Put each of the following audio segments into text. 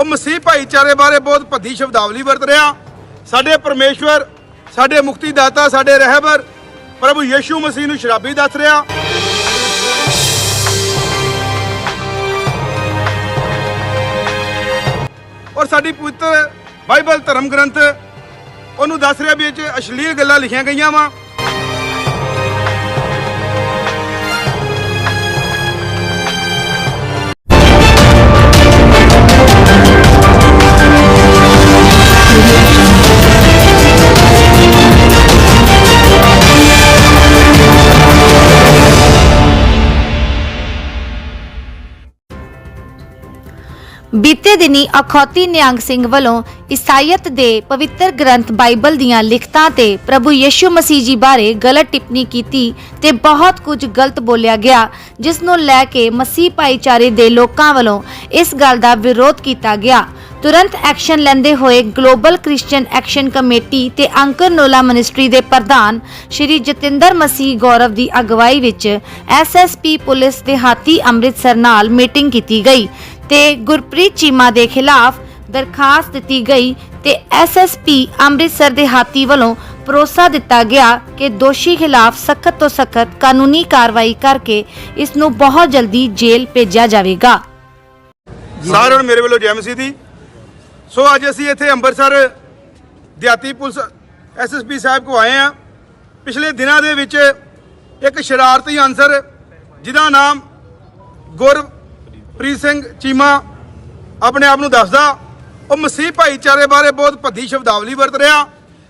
ਉਹ ਮਸੀਹ ਭਾਈਚਾਰੇ ਬਾਰੇ ਬਹੁਤ ਭੱਦੀ ਸ਼ਬਦਾਵਲੀ ਵਰਤ ਰਿਹਾ। ਸਾਡੇ ਪਰਮੇਸ਼ਵਰ, ਸਾਡੇ ਮੁਕਤੀ ਦਾਤਾ ਸਾਡੇ ਰਹਿਬਰ, ਪ੍ਰਭੂ ਯੀਸ਼ੂ ਮਸੀਹ ਨੂੰ ਸ਼ਰਾਬੀ ਦੱਸ ਰਿਹਾ। ਔਰ ਸਾਡੀ ਪਵਿੱਤਰ ਬਾਈਬਲ ਧਰਮ ਗ੍ਰੰਥ ਉਹਨੂੰ ਦੱਸ ਰਿਹਾ ਵੀ ਇਹ 'ਚ ਅਸ਼ਲੀਲ ਗੱਲਾਂ ਲਿਖੀਆਂ ਗਈਆਂ ਵਾ। ਬੀਤੇ ਦਿਨੀ ਅਖੌਤੀ ਨਿਹੰਗ ਸਿੰਘ ਵੱਲੋਂ ਈਸਾਈਅਤ ਦੇ ਪਵਿੱਤਰ ਗ੍ਰੰਥ ਬਾਈਬਲ ਦੀਆਂ ਲਿਖਤਾਂ ਤੇ ਪ੍ਰਭੂ ਯੀਸ਼ੂ ਮਸੀਹ ਜੀ ਬਾਰੇ ਗਲਤ ਟਿੱਪਣੀ ਕੀਤੀ ਤੇ ਬਹੁਤ ਕੁਝ ਗਲਤ ਬੋਲਿਆ ਗਿਆ, ਜਿਸ ਨੂੰ ਲੈ ਕੇ ਮਸੀਹ ਭਾਈਚਾਰੇ ਦੇ ਲੋਕਾਂ ਵੱਲੋਂ ਇਸ ਗੱਲ ਦਾ ਵਿਰੋਧ ਕੀਤਾ ਗਿਆ। ਤੁਰੰਤ ਐਕਸ਼ਨ ਲੈਂਦੇ ਹੋਏ ਗਲੋਬਲ ਕ੍ਰਿਸਚੀਅਨ ਐਕਸ਼ਨ ਕਮੇਟੀ ਤੇ ਅੰਕਰ ਨੋਲਾ ਮਿਨਿਸਟਰੀ ਦੇ ਪ੍ਰਧਾਨ ਸ਼੍ਰੀ ਜਤਿੰਦਰ ਮਸੀਹ ਗੌਰਵ ਦੀ ਅਗਵਾਈ ਵਿੱਚ ਐਸਐਸਪੀ ਪੁਲਿਸ ਦੇ ਹਾਤੀ ਅੰਮ੍ਰਿਤਸਰ ਨਾਲ ਮੀਟਿੰਗ ਕੀਤੀ ਗਈ ਤੇ ਗੁਰਪ੍ਰੀਤ ਚੀਮਾ ਦੇ ਖਿਲਾਫ ਦਰਖਾਸਤ ਦਿੱਤੀ ਗਈ ਤੇ ਐਸਐਸਪੀ ਅੰਮ੍ਰਿਤਸਰ ਦੇ ਹਾਤੀ ਵੱਲੋਂ ਭਰੋਸਾ ਦਿੱਤਾ ਗਿਆ ਕਿ ਦੋਸ਼ੀ ਖਿਲਾਫ ਸਖਤ ਤੋਂ ਸਖਤ ਕਾਨੂੰਨੀ ਕਾਰਵਾਈ ਕਰਕੇ ਇਸ ਨੂੰ ਬਹੁਤ ਜਲਦੀ ਜੇਲ੍ਹ ਭੇਜਿਆ ਜਾਵੇਗਾ। ਸਾਰਿਆਂ ਨੂੰ ਮੇਰੇ ਵੱਲੋਂ ਜੈ ਮਸੀਹ ਦੀ। ਸੋ ਅੱਜ ਅਸੀਂ ਇੱਥੇ ਅੰਮ੍ਰਿਤਸਰ ਦਿਹਾਤੀ ਪੁਲਿਸ ਐਸਐਸਪੀ ਸਾਹਿਬ ਕੋ ਆਏ ਆ ਪਿਛਲੇ ਦਿਨਾਂ ਦੇ ਵਿੱਚ ਇੱਕ ਸ਼ਰਾਰਤੀ ਅਨਸਰ, ਜਿਹਦਾ ਨਾਮ ਗੁਰ ਪ੍ਰੀਤ ਸਿੰਘ ਚੀਮਾ ਆਪਣੇ ਆਪ ਨੂੰ ਦੱਸਦਾ, ਉਹ ਮਸੀਹ ਭਾਈਚਾਰੇ ਬਾਰੇ ਬਹੁਤ ਭੱਦੀ ਸ਼ਬਦਾਵਲੀ ਵਰਤ ਰਿਹਾ।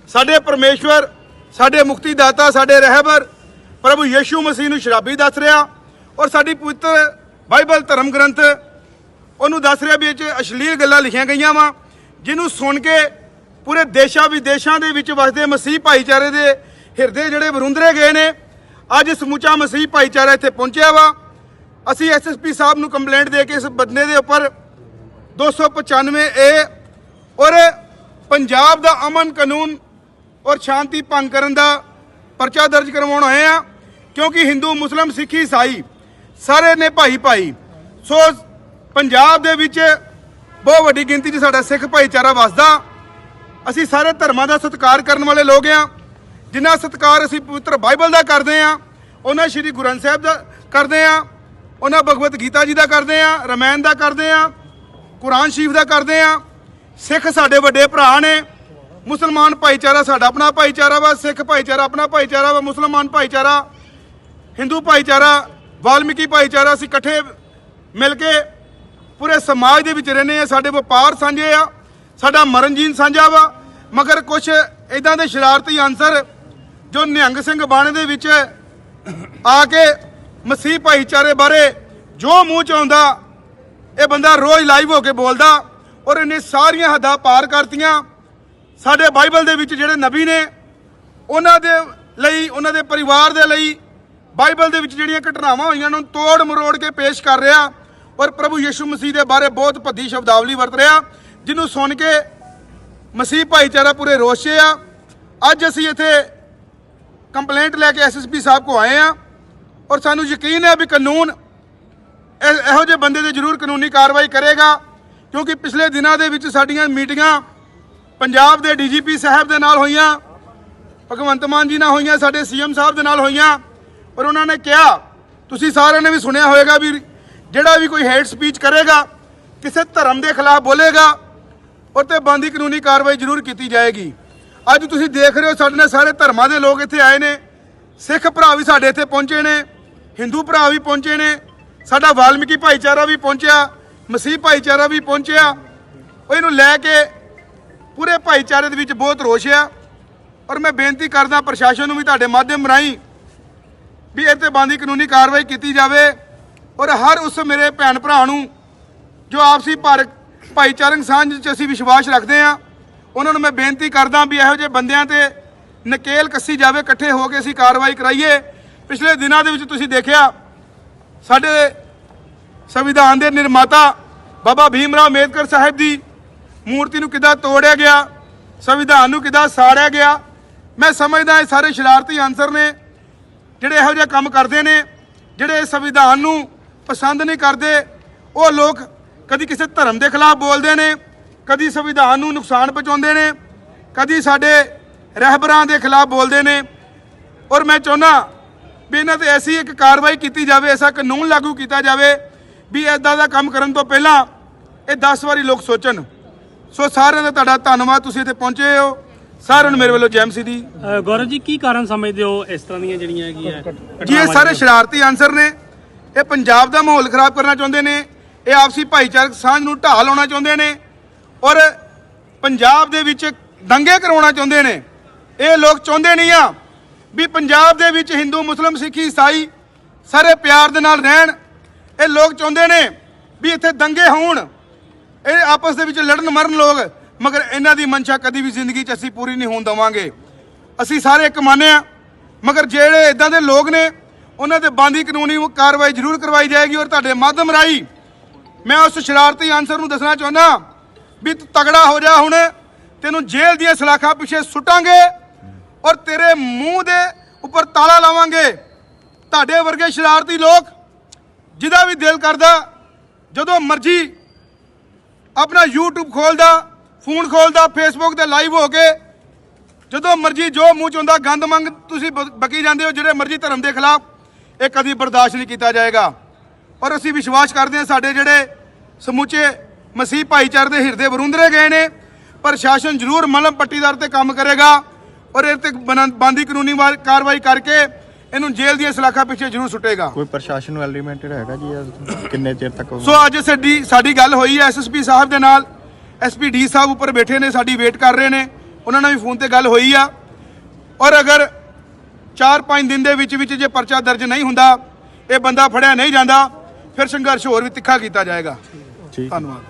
ਸਾਡੇ ਪਰਮੇਸ਼ਵਰ, ਸਾਡੇ ਮੁਕਤੀ ਦਾਤਾ ਸਾਡੇ ਰਹਿਬਰ, ਪ੍ਰਭੂ ਯੀਸ਼ੂ ਮਸੀਹ ਨੂੰ ਸ਼ਰਾਬੀ ਦੱਸ ਰਿਹਾ ਔਰ ਸਾਡੀ ਪਵਿੱਤਰ ਬਾਈਬਲ ਧਰਮ ਗ੍ਰੰਥ ਉਹਨੂੰ ਦੱਸ ਰਿਹਾ ਵੀ ਇਹ 'ਚ ਅਸ਼ਲੀਲ ਗੱਲਾਂ ਲਿਖੀਆਂ ਗਈਆਂ ਵਾ, ਜਿਹਨੂੰ ਸੁਣ ਕੇ ਪੂਰੇ ਦੇਸ਼ਾਂ ਵਿਦੇਸ਼ਾਂ ਦੇ ਵਿੱਚ ਵਸਦੇ ਮਸੀਹ ਭਾਈਚਾਰੇ ਦੇ ਹਿਰਦੇ ਜਿਹੜੇ ਵਰੁੰਦਰੇ ਗਏ ਨੇ, ਅੱਜ ਸਮੁੱਚਾ ਮਸੀਹ ਭਾਈਚਾਰਾ ਇੱਥੇ ਪਹੁੰਚਿਆ ਵਾ। ਅਸੀਂ ਐਸਐਸਪੀ ਸਾਹਿਬ ਨੂੰ ਕੰਪਲੇਂਟ ਦੇ ਕੇ ਇਸ ਬੰਦੇ ਦੇ ਉੱਪਰ 295 ਏ ਔਰ ਪੰਜਾਬ ਦਾ ਅਮਨ ਕਾਨੂੰਨ ਔਰ ਸ਼ਾਂਤੀ ਭੰਗ ਕਰਨ ਦਾ ਪਰਚਾ ਦਰਜ ਕਰਵਾਉਣ ਆਏ ਆ ਕਿਉਂਕਿ ਹਿੰਦੂ, ਮੁਸਲਮ, ਸਿੱਖ, ਈਸਾਈ ਸਾਰੇ ਨੇ ਭਾਈ ਭਾਈ। ਸੋ ਪੰਜਾਬ ਦੇ ਵਿੱਚ ਬਹੁਤ ਵੱਡੀ ਗਿਣਤੀ 'ਚ ਸਾਡਾ ਸਿੱਖ ਭਾਈਚਾਰਾ ਵਸਦਾ। ਅਸੀਂ ਸਾਰੇ ਧਰਮਾਂ ਦਾ ਸਤਿਕਾਰ ਕਰਨ ਵਾਲੇ ਲੋਕ ਆ ਜਿੰਨਾ ਸਤਿਕਾਰ ਅਸੀਂ ਪਵਿੱਤਰ ਬਾਈਬਲ ਦਾ ਕਰਦੇ ਆ ਉਹਨਾਂ ਸ਼੍ਰੀ ਗੁਰੂ ਗ੍ਰੰਥ ਸਾਹਿਬ ਦਾ ਕਰਦੇ ਆ ਉਹਨਾਂ ਭਗਵਤ ਗੀਤਾ ਜੀ ਦਾ ਕਰਦੇ ਆ ਰਮਾਇਣ ਦਾ ਕਰਦੇ ਆ ਕੁਰਾਨ ਸ਼ਰੀਫ ਦਾ ਕਰਦੇ ਆ ਸਿੱਖ ਸਾਡੇ ਵੱਡੇ ਭਰਾ ਨੇ, ਮੁਸਲਮਾਨ ਭਾਈਚਾਰਾ ਸਾਡਾ ਆਪਣਾ ਭਾਈਚਾਰਾ ਵਾ, ਸਿੱਖ ਭਾਈਚਾਰਾ ਆਪਣਾ ਭਾਈਚਾਰਾ ਵਾ, ਮੁਸਲਮਾਨ ਭਾਈਚਾਰਾ, ਹਿੰਦੂ ਭਾਈਚਾਰਾ, ਵਾਲਮੀਕੀ ਭਾਈਚਾਰਾ, ਅਸੀਂ ਇਕੱਠੇ ਮਿਲ ਕੇ ਪੂਰੇ ਸਮਾਜ ਦੇ ਵਿੱਚ ਰਹਿੰਦੇ ਆ ਸਾਡੇ ਵਪਾਰ ਸਾਂਝੇ ਆ, ਸਾਡਾ ਮਰਨ ਜੀਨ ਸਾਂਝਾ ਵਾ, ਮਗਰ ਕੁਝ ਇਦਾਂ ਦੇ ਸ਼ਰਾਰਤੀ ਅਨਸਰ ਜੋ ਨਿਹੰਗ ਸਿੰਘ ਬਾਣੇ ਦੇ ਵਿੱਚ ਆ ਕੇ ਮਸੀਹ ਭਾਈਚਾਰੇ ਬਾਰੇ ਜੋ ਮੂੰਹ ਚ ਆਉਂਦਾ, ਇਹ ਬੰਦਾ ਰੋਜ਼ ਲਾਈਵ ਹੋ ਕੇ ਬੋਲਦਾ ਔਰ ਇਹਨੇ ਸਾਰੀਆਂ ਹੱਦਾਂ ਪਾਰ ਕਰਤੀਆਂ। ਸਾਡੇ ਬਾਈਬਲ ਦੇ ਵਿੱਚ ਜਿਹੜੇ ਨਬੀ ਨੇ, ਉਹਨਾਂ ਦੇ ਲਈ, ਉਹਨਾਂ ਦੇ ਪਰਿਵਾਰ ਦੇ ਲਈ ਬਾਈਬਲ ਦੇ ਵਿੱਚ ਜਿਹੜੀਆਂ ਘਟਨਾਵਾਂ ਹੋਈਆਂ ਉਹਨਾਂ ਨੂੰ ਤੋੜ ਮਰੋੜ ਕੇ ਪੇਸ਼ ਕਰ ਰਿਹਾ ਔਰ ਪ੍ਰਭੂ ਯਿਸੂ ਮਸੀਹ ਦੇ ਬਾਰੇ ਬਹੁਤ ਭੱਦੀ ਸ਼ਬਦਾਵਲੀ ਵਰਤ ਰਿਹਾ, ਜਿਹਨੂੰ ਸੁਣ ਕੇ ਮਸੀਹ ਭਾਈਚਾਰਾ ਪੂਰੇ ਰੋਸ਼ 'ਚ ਆ। ਅੱਜ ਅਸੀਂ ਇੱਥੇ ਕੰਪਲੇਂਟ ਲੈ ਕੇ ਐਸਐਸਪੀ ਸਾਹਿਬ ਕੋ ਆਏ ਆ। ਔਰ ਸਾਨੂੰ ਯਕੀਨ ਹੈ ਵੀ ਕਾਨੂੰਨ ਇਹ- ਇਹੋ ਜਿਹੇ ਬੰਦੇ ਤੇ ਜ਼ਰੂਰ ਕਾਨੂੰਨੀ ਕਾਰਵਾਈ ਕਰੇਗਾ, ਕਿਉਂਕਿ ਪਿਛਲੇ ਦਿਨਾਂ ਦੇ ਵਿੱਚ ਸਾਡੀਆਂ ਮੀਟਿੰਗਾਂ ਪੰਜਾਬ ਦੇ ਡੀਜੀਪੀ ਸਾਹਿਬ ਦੇ ਨਾਲ ਹੋਈਆਂ, ਭਗਵੰਤ ਮਾਨ ਜੀ ਨਾਲ ਹੋਈਆਂ, ਸਾਡੇ ਸੀਐਮ ਸਾਹਿਬ ਦੇ ਨਾਲ ਹੋਈਆਂ, ਔਰ ਉਹਨਾਂ ਨੇ ਕਿਹਾ, ਤੁਸੀਂ ਸਾਰਿਆਂ ਨੇ ਵੀ ਸੁਣਿਆ ਹੋਵੇਗਾ ਵੀ ਜਿਹੜਾ ਵੀ ਕੋਈ ਹੇਟ ਸਪੀਚ ਕਰੇਗਾ, ਕਿਸੇ ਧਰਮ ਦੇ ਖਿਲਾਫ ਬੋਲੇਗਾ ਉਹ ਤੇ ਬੰਦੀ ਕਾਨੂੰਨੀ ਕਾਰਵਾਈ ਜ਼ਰੂਰ ਕੀਤੀ ਜਾਏਗੀ। ਅੱਜ ਤੁਸੀਂ ਦੇਖ ਰਹੇ ਹੋ, ਸਾਡੇ ਨਾਲ ਸਾਰੇ ਧਰਮਾਂ ਦੇ ਲੋਕ ਇੱਥੇ ਆਏ ਨੇ, ਸਿੱਖ ਭਰਾ ਵੀ ਸਾਡੇ ਇੱਥੇ ਪਹੁੰਚੇ ਨੇ ਹਿੰਦੂ ਭਰਾ ਵੀ ਪਹੁੰਚੇ ਨੇ, ਸਾਡਾ ਵਾਲਮੀਕੀ ਭਾਈਚਾਰਾ ਵੀ ਪਹੁੰਚਿਆ, ਮਸੀਹ ਭਾਈਚਾਰਾ ਵੀ ਪਹੁੰਚਿਆ। ਇਹਨੂੰ ਲੈ ਕੇ ਪੂਰੇ ਭਾਈਚਾਰੇ ਦੇ ਵਿੱਚ ਬਹੁਤ ਰੋਸ਼ ਆ। ਔਰ ਮੈਂ ਬੇਨਤੀ ਕਰਦਾ ਪ੍ਰਸ਼ਾਸਨ ਨੂੰ ਵੀ ਤੁਹਾਡੇ ਮਾਧਿਅਮ ਰਾਹੀਂ ਵੀ ਇਹ ਤੇ ਬੰਦੀ ਕਾਨੂੰਨੀ ਕਾਰਵਾਈ ਕੀਤੀ ਜਾਵੇ। ਔਰ ਹਰ ਉਸ ਮੇਰੇ ਭੈਣ ਭਰਾ ਨੂੰ ਜੋ ਆਪਸੀ ਭਾਰ, ਭਾਈਚਾਰਕ ਸਾਂਝ 'ਚ ਅਸੀਂ ਵਿਸ਼ਵਾਸ ਰੱਖਦੇ ਆ ਉਹਨਾਂ ਨੂੰ ਮੈਂ ਬੇਨਤੀ ਕਰਦਾ ਵੀ ਇਹੋ ਜਿਹੇ ਬੰਦਿਆਂ ਤੇ ਨਕੇਲ ਕੱਸੀ ਜਾਵੇ, ਇਕੱਠੇ ਹੋ ਕੇ ਅਸੀਂ ਕਾਰਵਾਈ ਕਰਾਈਏ। ਪਿਛਲੇ ਦਿਨਾਂ ਦੇ ਵਿੱਚ ਤੁਸੀਂ ਦੇਖਿਆ, ਸਾਡੇ ਸੰਵਿਧਾਨ ਦੇ ਨਿਰਮਾਤਾ ਬਾਬਾ ਭੀਮ ਰਾਓ ਅੰਬੇਦਕਰ ਸਾਹਿਬ ਦੀ ਮੂਰਤੀ ਨੂੰ ਕਿੱਦਾਂ ਤੋੜਿਆ ਗਿਆ, ਸੰਵਿਧਾਨ ਨੂੰ ਕਿੱਦਾਂ ਸਾੜਿਆ ਗਿਆ, ਮੈਂ ਸਮਝਦਾ ਇਹ ਸਾਰੇ ਸ਼ਰਾਰਤੀ ਅਨਸਰ ਨੇ, ਜਿਹੜੇ ਇਹੋ ਜਿਹਾ ਕੰਮ ਕਰਦੇ ਨੇ, ਜਿਹੜੇ ਸੰਵਿਧਾਨ ਨੂੰ ਪਸੰਦ ਨਹੀਂ ਕਰਦੇ, ਉਹ ਲੋਕ ਕਦੀ ਕਿਸੇ ਧਰਮ ਦੇ ਖਿਲਾਫ ਬੋਲਦੇ ਨੇ, ਕਦੀ ਸੰਵਿਧਾਨ ਨੂੰ ਨੁਕਸਾਨ ਪਹੁੰਚਾਉਂਦੇ ਨੇ, ਕਦੀ ਸਾਡੇ ਰਹਿਬਰਾਂ ਦੇ ਖਿਲਾਫ ਬੋਲਦੇ ਨੇ, ਔਰ ਮੈਂ ਚਾਹੁੰਦਾ ਵੀ ਇਹਨਾਂ ਤੇ ਐਸੀ ਇੱਕ ਕਾਰਵਾਈ ਕੀਤੀ ਜਾਵੇ ਐਸਾ ਕਾਨੂੰਨ ਲਾਗੂ ਕੀਤਾ ਜਾਵੇ ਵੀ ਐਦਾਂ ਦਾ ਕੰਮ ਕਰਨ ਤੋਂ ਪਹਿਲਾਂ ਇਹ 10 ਵਾਰੀ ਲੋਕ ਸੋਚਣ। ਸੋ ਸਾਰਿਆਂ ਦਾ ਤੁਹਾਡਾ ਧੰਨਵਾਦ ਤੁਸੀਂ ਇੱਥੇ ਪਹੁੰਚੇ ਹੋ। ਸਾਰਿਆਂ ਨੂੰ ਮੇਰੇ ਵੱਲੋਂ ਜੈ ਮਸੀਹ ਦੀ। ਗੌਰਵ ਜੀ ਕੀ ਕਾਰਨ ਸਮਝਦੇ ਹੋ ਇਸ ਤਰ੍ਹਾਂ ਦੀਆਂ ਜਿਹੜੀਆਂ ਹੈਗੀਆਂ ਜੀ ਇਹ ਸਾਰੇ ਸ਼ਰਾਰਤੀ ਆਨਸਰ ਨੇ। ਇਹ ਪੰਜਾਬ ਦਾ ਮਾਹੌਲ ਖਰਾਬ ਕਰਨਾ ਚਾਹੁੰਦੇ ਨੇ। ਇਹ ਆਪਸੀ ਭਾਈਚਾਰਕ ਸਾਂਝ ਨੂੰ ਢਾਹ ਲਾਉਣਾ ਚਾਹੁੰਦੇ ਨੇ। ਔਰ ਪੰਜਾਬ ਦੇ ਵਿੱਚ ਦੰਗੇ ਕਰਵਾਉਣਾ ਚਾਹੁੰਦੇ ਨੇ। ਇਹ ਲੋਕ ਚਾਹੁੰਦੇ ਨਹੀਂ ਆ ਵੀ ਪੰਜਾਬ ਦੇ ਵਿੱਚ ਹਿੰਦੂ, ਮੁਸਲਮ, ਸਿੱਖ, ਈਸਾਈ ਸਾਰੇ ਪਿਆਰ ਦੇ ਨਾਲ ਰਹਿਣ। ਇਹ ਲੋਕ ਚਾਹੁੰਦੇ ਨੇ ਵੀ ਇੱਥੇ ਦੰਗੇ ਹੋਣ। ਇਹ ਆਪਸ ਦੇ ਵਿੱਚ ਲੜਨ ਮਰਨ ਲੋਕ, ਮਗਰ ਇਹਨਾਂ ਦੀ ਮਨਸ਼ਾ ਕਦੀ ਵੀ ਜ਼ਿੰਦਗੀ 'ਚ ਅਸੀਂ ਪੂਰੀ ਨਹੀਂ ਹੋਣ ਦਵਾਂਗੇ। ਅਸੀਂ ਸਾਰੇ ਇੱਕ ਮੰਨੇ ਆ, ਮਗਰ ਜਿਹੜੇ ਇਦਾਂ ਦੇ ਲੋਕ ਨੇ, ਉਹਨਾਂ ਤੇ ਬਾਂਦੀ ਕਾਨੂੰਨੀ ਕਾਰਵਾਈ ਜ਼ਰੂਰ ਕਰਵਾਈ ਜਾਏਗੀ ਔਰ ਤੁਹਾਡੇ ਮਾਧਮ ਰਾਹੀਂ ਮੈਂ ਉਸ ਸ਼ਰਾਰਤੀ ਆਨਸਰ ਨੂੰ ਦੱਸਣਾ ਚਾਹੁੰਦਾ ਵੀ ਤੂੰ ਤਗੜਾ ਹੋ ਜਾ ਹੁਣ, ਤੈਨੂੰ ਜੇਲ੍ਹ ਦੀਆਂ ਸਲਾਖਾਂ ਪਿੱਛੇ ਸੁੱਟਾਂਗੇ। ਔਰ ਤੇਰੇ ਮੂੰਹ ਦੇ ਉੱਪਰ ਤਾਲਾ ਲਾਵਾਂਗੇ। ਤੁਹਾਡੇ ਵਰਗੇ ਸ਼ਰਾਰਤੀ ਲੋਕ ਜਿਹਦਾ ਵੀ ਦਿਲ ਕਰਦਾ, ਜਦੋਂ ਮਰਜ਼ੀ ਆਪਣਾ YouTube ਖੋਲਦਾ, ਫੋਨ ਖੋਲਦਾ, Facebook ਤੇ ਲਾਈਵ ਹੋ ਕੇ, ਜਦੋਂ ਮਰਜ਼ੀ ਜੋ ਮੂੰਹ ਚ ਹੁੰਦਾ, ਗੰਦ ਮੰਗ ਤੁਸੀਂ ਬ- ਬਕੀ ਜਾਂਦੇ ਹੋ, ਜਿਹੜੇ ਮਰਜ਼ੀ ਧਰਮ ਦੇ ਖਿਲਾਫ, ਇਹ ਕਦੀ ਬਰਦਾਸ਼ਤ ਨਹੀਂ ਕੀਤਾ ਜਾਏਗਾ। ਔਰ ਅਸੀਂ ਵਿਸ਼ਵਾਸ ਕਰਦੇ ਹਾਂ ਸਾਡੇ ਜਿਹੜੇ ਸਮੁੱਚੇ ਮਸੀਹ ਭਾਈਚਾਰੇ ਦੇ ਹਿਰਦੇ ਵਰੁੰਦਰੇ ਗਏ ਨੇ, ਪ੍ਰਸ਼ਾਸਨ ਜ਼ਰੂਰ ਮਲਮ ਪੱਟੀਦਾਰ ਤੇ ਕੰਮ ਕਰੇਗਾ। ਔਰ ਇਹ ਤੇ ਬੰਦੀ ਕਾਨੂੰਨੀ ਕਾਰਵਾਈ ਕਰਕੇ ਇਹਨੂੰ ਜੇਲ੍ਹ ਦੀਆਂ ਸਲਾਖਾਂ ਪਿੱਛੇ ਜ਼ਰੂਰ ਸੁੱਟੇਗਾ। ਕੋਈ ਪ੍ਰਸ਼ਾਸਨ ਨੂੰ ਐਲੀਮੈਂਟਡ ਹੈਗਾ ਜੀ ਇਹ ਕਿੰਨੇ ਚਿਰ ਤੱਕ ਸੋ ਅੱਜ ਸਾਡੀ ਸਾਡੀ ਗੱਲ ਹੋਈ ਹੈ ਐਸਐਸਪੀ ਸਾਹਿਬ ਦੇ ਨਾਲ। ਐਸਪੀ ਡੀ ਸਾਹਿਬ ਉੱਪਰ ਬੈਠੇ ਨੇ ਸਾਡੀ ਵੇਟ ਕਰ ਰਹੇ ਨੇ। ਉਹਨਾਂ ਨਾਲ ਵੀ ਫੋਨ ਤੇ ਗੱਲ ਹੋਈ ਆ। ਔਰ ਅਗਰ 4-5 ਦਿਨ ਦੇ ਵਿੱਚ ਵਿੱਚ ਜੇ ਪਰਚਾ ਦਰਜ ਨਹੀਂ ਹੁੰਦਾ ਇਹ ਬੰਦਾ ਫੜਿਆ ਨਹੀਂ ਜਾਂਦਾ ਫਿਰ ਸੰਘਰਸ਼ ਹੋਰ ਵੀ ਤਿੱਖਾ ਕੀਤਾ ਜਾਏਗਾ। ਧੰਨਵਾਦ।